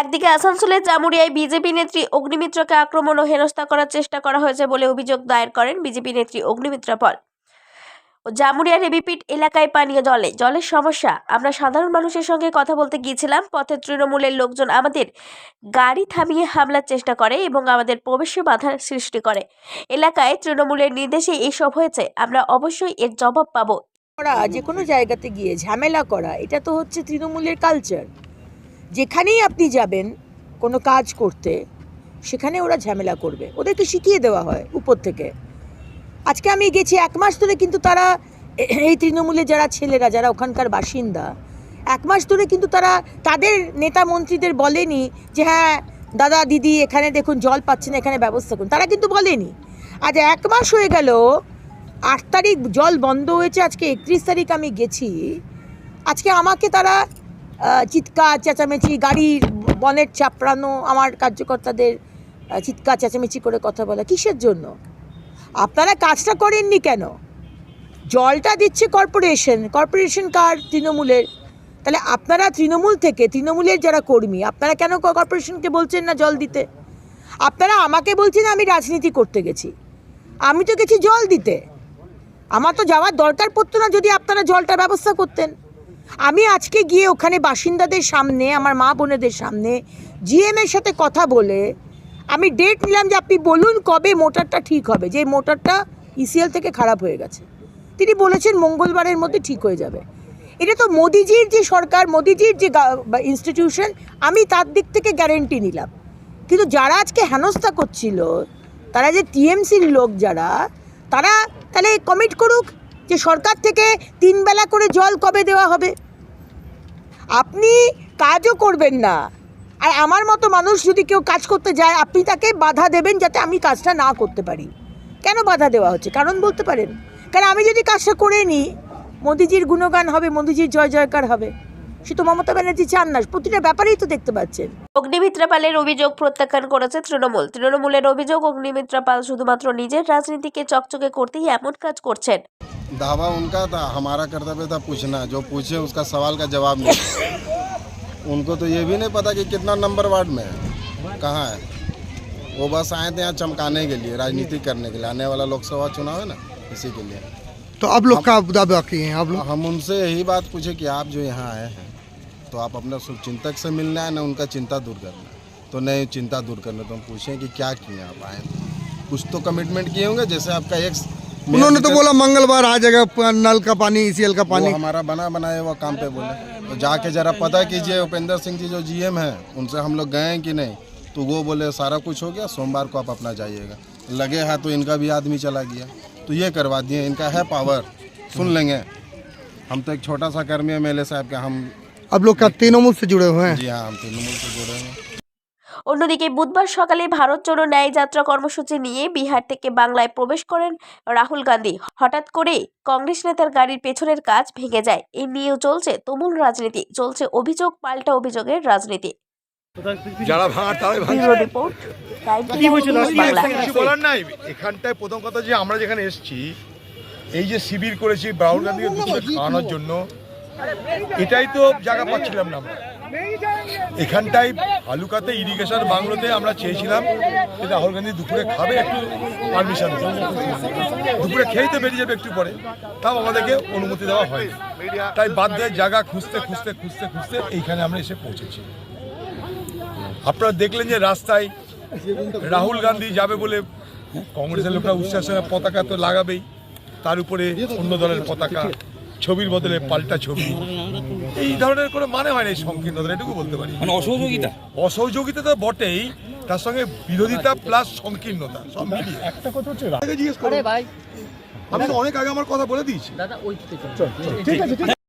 একদিকে আসানসোলের জামুরিয়ায় বিজেপি নেত্রী অগ্নিমিত্রকে আক্রমণ ও হেনস্থা করার চেষ্টা করা হয়েছে বলে অভিযোগ দায়ের করেন বিজেপি নেত্রী অগ্নিমিত্রা পল। জামুরিয়ার হেবিপিট এলাকায় পানীয় জলে, জলের সমস্যা। আমরা সাধারণ মানুষের সঙ্গে কথা বলতে গিয়েছিলাম। পথে তৃণমূলের লোকজন আমাদের গাড়ি থামিয়ে হামলার চেষ্টা করে এবং আমাদের প্রবেশে বাধার সৃষ্টি করে। এলাকায় তৃণমূলের নির্দেশে এসব হয়েছে। আমরা অবশ্যই এর জবাব পাবো। যে কোনো জায়গাতে গিয়ে ঝামেলা করা, এটা তো হচ্ছে তৃণমূলের কালচার যেখানেই আপনি যাবেন, কোনো কাজ করতে, সেখানে ওরা ঝামেলা করবে। ওদেরকে শিখিয়ে দেওয়া হয় উপর থেকে। আজকে আমি গেছি এক মাস ধরে কিন্তু তারা, এই তৃণমূলে যারা ছেলেরা, যারা ওখানকার বাসিন্দা, এক মাস ধরে কিন্তু তারা তাদের নেতা মন্ত্রীদের বলেনি যে হ্যাঁ দাদা, দিদি, এখানে দেখুন, জল পাচ্ছে না এখানে ব্যবস্থা করুন। তারা কিন্তু বলেনি। আজ এক মাস হয়ে গেল, আট তারিখ, জল বন্ধ হয়েছে, আজকে একত্রিশ তারিখ আমি গেছি। আজকে আমাকে তারা চিৎকার, চেঁচামেচি গাড়ির বনেট চাপড়ানো, আমার কার্যকর্তাদের চিৎকার, চেঁচামেচি করে কথা বলা, কিসের জন্য? আপনারা কাজটা করেননি কেন? জলটা দিচ্ছে কর্পোরেশন কর্পোরেশন কার? তৃণমূলের। তাহলে আপনারা তৃণমূল থেকে, তৃণমূলের যারা কর্মী, আপনারা কেন কর্পোরেশনকে বলছেন না জল দিতে? আপনারা আমাকে বলছেন আমি রাজনীতি করতে গেছি। আমি তো গেছি জল দিতে। আমার তো যাওয়ার দরকার পড়তো না যদি আপনারা জলটার ব্যবস্থা করতেন। আমি আজকে গিয়ে ওখানে বাসিন্দাদের সামনে, আমার মা বোনেদের সামনে জিএম এর সাথে কথা বলে আমি ডেট নিলাম যে আপনি বলুন কবে মোটরটা ঠিক হবে। যে মোটরটা ইসিএল থেকে খারাপ হয়ে গেছে। তিনি বলেছেন মঙ্গলবারের মধ্যে ঠিক হয়ে যাবে। এটা তো মোদিজির যে সরকার, মোদিজির যে ইনস্টিটিউশন আমি তার দিক থেকে গ্যারেন্টি নিলাম। কিন্তু যারা আজকে হেনস্থা করছিল, তারা যে টিএমসির লোক যারা, তারা তাহলে কমিট করুক। যে সরকার থেকে তিন বেলা করে জল কবে দেওয়া হবে? আপনি কাজও করবেন না। আর আমার মতো মানুষ যদি কেউ কাজ করতে যায়, আপনি তাকে বাধা দেবেন যাতে আমি কাজটা না করতে পারি। কেন বাধা দেওয়া হচ্ছে? কারণ বলতে পারেন। কারণ আমি যদি কাজটা করে নিই, মোদিজির গুণগান হবে, মোদিজির জয় জয়কার হবে। সে তো মমতা ব্যানার্জি চান না, প্রতিটা ব্যাপারেই তো দেখতে পাচ্ছেন। অগ্নিমিত্রা পালের অভিযোগ প্রত্যাখ্যান করেছে তৃণমূল। তৃণমূলের অভিযোগ, অগ্নিমিত্রা পাল শুধুমাত্র নিজের রাজনীতিকে চকচকে করতেই এমন কাজ করছেন। दावा उनका था हमारा कर्तव्य था पूछना जो पूछे उसका सवाल का जवाब नहीं। उनको तो ये भी नहीं पता कि कितना नंबर वार्ड में है कहाँ है। वो बस आए थे यहाँ चमकाने के लिए राजनीति करने के लिए आने वाला लोकसभा चुनाव है ना इसी के लिए। तो आप लोग का दावा बाकी हैं आप लोग? हम उनसे यही बात पूछे कि आप जो यहाँ आए हैं तो आप अपने चिंतक से मिलने आए ना उनका चिंता दूर करना तो नहीं चिंता दूर करना तो हम पूछें कि क्या किए आप आए कुछ तो कमिटमेंट किए होंगे जैसे आपका एक उन्होंने तो बोला मंगलवार आ जाएगा नल का पानी ईसीएल का पानी। हमारा बना बनाया हुआ काम पे बोले। तो जाके जरा पता कीजिए उपेंद्र सिंह जी जो जीएम है उनसे हम लोग गए कि नहीं? तो वो बोले सारा कुछ हो गया सोमवार को आप अपना जाइएगा। लगे है तो इनका भी आदमी चला गया। तो ये करवा दिए इनका है पावर सुन लेंगे। हम तो एक छोटा सा कर्मी एम एल साहब के हम अब लोग का तृणमूल से जुड़े हुए हैं? जी हाँ हम तृणमूल से जुड़े हुए हैं। অন্যদিকে বুধবার সকালে ভারত জোড়ো ন্যায় যাত্রা কর্মসূচি নিয়ে বিহার থেকে বাংলায় প্রবেশ করেন রাহুল গান্ধী। হঠাৎ করে কংগ্রেস নেতার গাড়ির পেছনের কাজ ভেঙে যায়। এই নিয়েও চলছে তুমুল রাজনীতি। চলছে অভিযোগ পাল্টা অভিযোগের রাজনীতি। যারা ভাঙার তারাই রিপোর্ট টাইম নিউজ বাংলা। কিছু বলার নাই। এখানটায় প্রথম কথা যে আমরা যেখানে এসেছি এই যে শিবির করেছি রাহুল গান্ধীকে খাওয়ানোর জন্য এটাই তো জায়গা পাচ্ছিলাম না আমরা। এখানটায় হালুকাতে ইরিগেশন বাংলোতে আমরা চেয়েছিলাম যে রাহুল গান্ধী দুপুরে খাবে একটু পারমিশন দুপুরে খেয়েই তো বেরিয়ে যাবে একটু পরে। তাও আমাদেরকে অনুমতি দেওয়া হয় তাই বাধ্য জায়গা খুঁজতে খুঁজতে খুঁজতে খুঁজতে এইখানে আমরা এসে পৌঁছেছি। আপনারা দেখলেন যে রাস্তায় রাহুল গান্ধী যাবে বলে কংগ্রেসের লোকরা উচ্ছ্বাসে পতাকা তো লাগাবেই। তার উপরে অন্য দলের পতাকা। ছবির বদলে পাল্টা ছবি। এই ধরনের কোনো মানে হয় না এই সংকীর্ণতা এটুকু বলতে পারি। মানে অসহযোগিতা? অসহযোগিতা তো বটেই তার সঙ্গে বিরোধিতা প্লাস সংকীর্ণতা সব মিলিয়ে। একটা কথা হচ্ছে জিজ্ঞেস করে ভাই। আমি তো অনেক আগে আমার কথা বলে দিয়েছি।